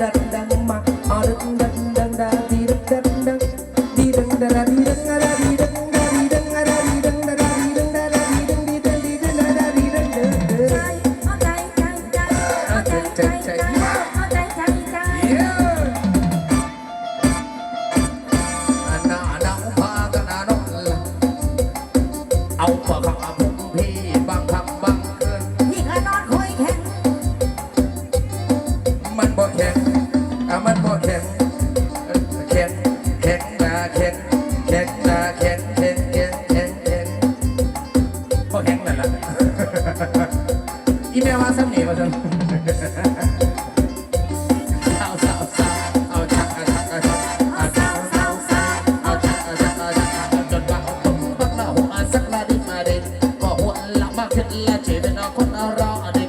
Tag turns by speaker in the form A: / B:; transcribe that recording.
A: ดังดังมาเอาดังดัง เอาปากคำผมพี่บางคำบางเกิ
B: นี่ก็นอนคุยแข็ง
A: มันบ่แข็งอะมันบ่แข็งแข็งแข็งตาแข็งแข็งตาแข็งแข็งแข็งแข็งบ่แข็งนั่นล่ะอีเมลมาซ้ำนี่มาซ้ำ ทิ้ยเอียเจ็บนป็นคนรออดี